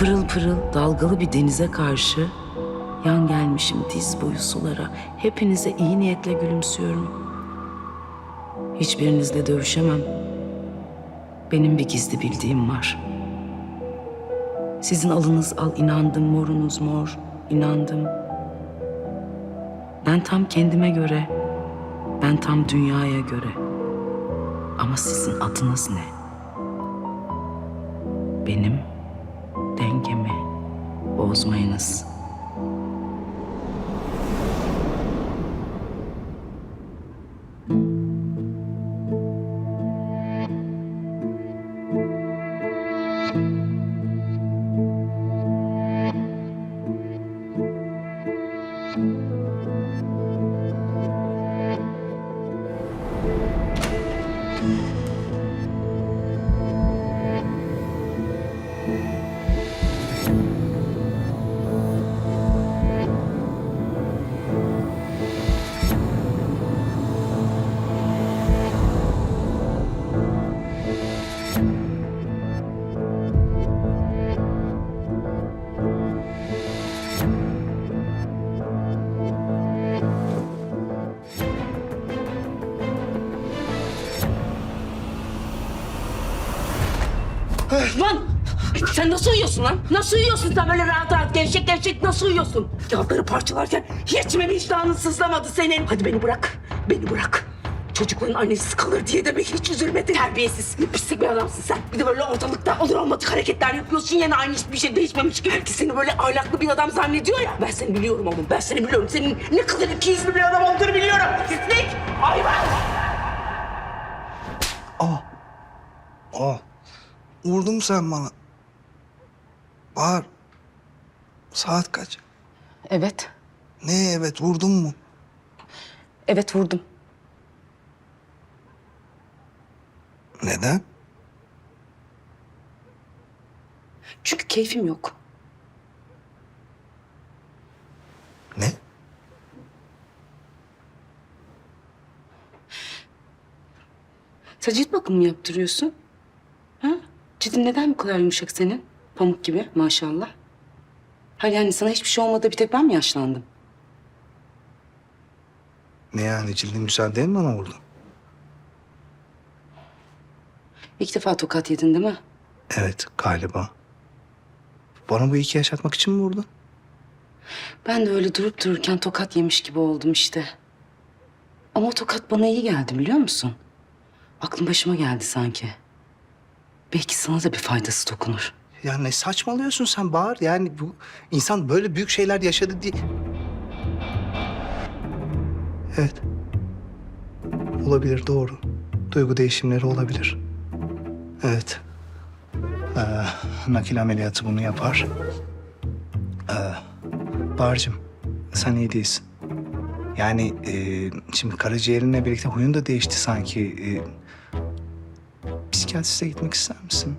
Pırıl pırıl dalgalı bir denize karşı yan gelmişim diz boyu sulara. Hepinize iyi niyetle gülümsüyorum. Hiçbirinizle dövüşemem. Benim bir gizli bildiğim var. Sizin alınız al inandım, morunuz mor, inandım. Ben tam kendime göre, ben tam dünyaya göre. Ama sizin adınız ne? Benim goes minus. Lan sen nasıl uyuyorsun lan? Nasıl uyuyorsun sen böyle rahat rahat gevşek gevşek nasıl uyuyorsun? Kağıtları parçalarken hiç mi vicdanın sızlamadı senin? Hadi beni bırak, beni bırak. Çocukların annesi kalır diye de hiç üzülmedin. Terbiyesiz. Ne pislik bir adamsın sen. Bir de böyle ortalıkta olur olmadık hareketler yapıyorsun. Yine aynı hiçbir şey değişmemiş gibi. Herkes seni böyle ahlaklı bir adam zannediyor ya. Ben seni biliyorum ama ben seni biliyorum. Senin ne kadar ikiyüzlü bir adam olduğunu biliyorum. Pislik, hayvan. Aa, vurdun mu sen bana? Bahar, saat kaç? Evet, Ne evet vurdun mu? evet vurdum. Neden? Çünkü keyfim yok. Ne? Sen cilt bakımı mı yaptırıyorsun? Ha? Cildin neden bu kadar yumuşak senin? Pamuk gibi maşallah. Hayır yani sana hiçbir şey olmadı bir tek ben mi yaşlandım? Ne yani cildin güzel değil mi bana vurdun? İlk defa tokat yedin değil mi? Evet galiba. Bana bu iki yaşatmak için mi vurdun? Ben de öyle durup dururken tokat yemiş gibi oldum işte. Ama o tokat bana iyi geldi biliyor musun? Aklım başıma geldi sanki. Belki sana da bir faydası dokunur. Ya ne saçmalıyorsun sen Bahar? Yani bu insan böyle büyük şeyler yaşadı diye... Evet. Olabilir doğru. Duygu değişimleri olabilir. Evet. Ee, nakil ameliyatı bunu yapar. Ee, Bahar'cığım sen iyi değilsin. Yani e, şimdi karaciğerinle birlikte huyun da değişti sanki. E, psikiyatriste gitmek ister misin?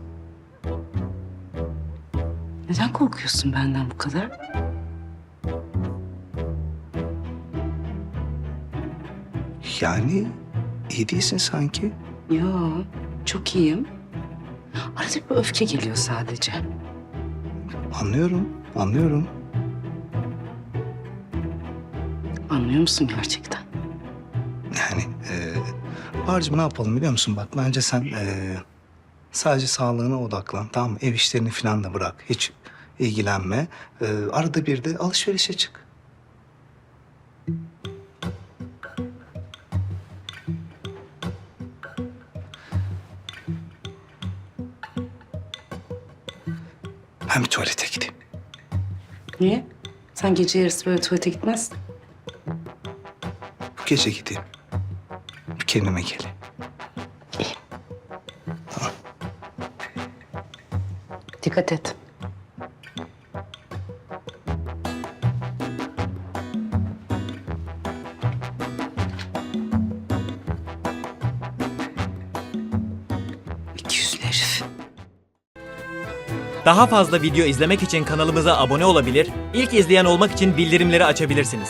Neden korkuyorsun benden bu kadar? Yani iyi değilsin sanki. Yo, çok iyiyim. Arada bir öfke geliyor sadece. Anlıyorum, anlıyorum. Anlıyor musun gerçekten? Yani e, Bahar'cığım ne yapalım biliyor musun? Bak bence sen e, sadece sağlığına odaklan. Tamam mı? Ev işlerini falan da bırak. Hiç ilgilenme. E, arada bir de alışverişe çık. Ben bir tuvalete gideyim. Niye? Sen gece yarısı böyle tuvalete gitmezsin. Bu gece gideyim. Kendime geleyim. Dikkat et. İki yüzlü herif. Daha fazla video izlemek için kanalımıza abone olabilir, ilk izleyen olmak için bildirimleri açabilirsiniz.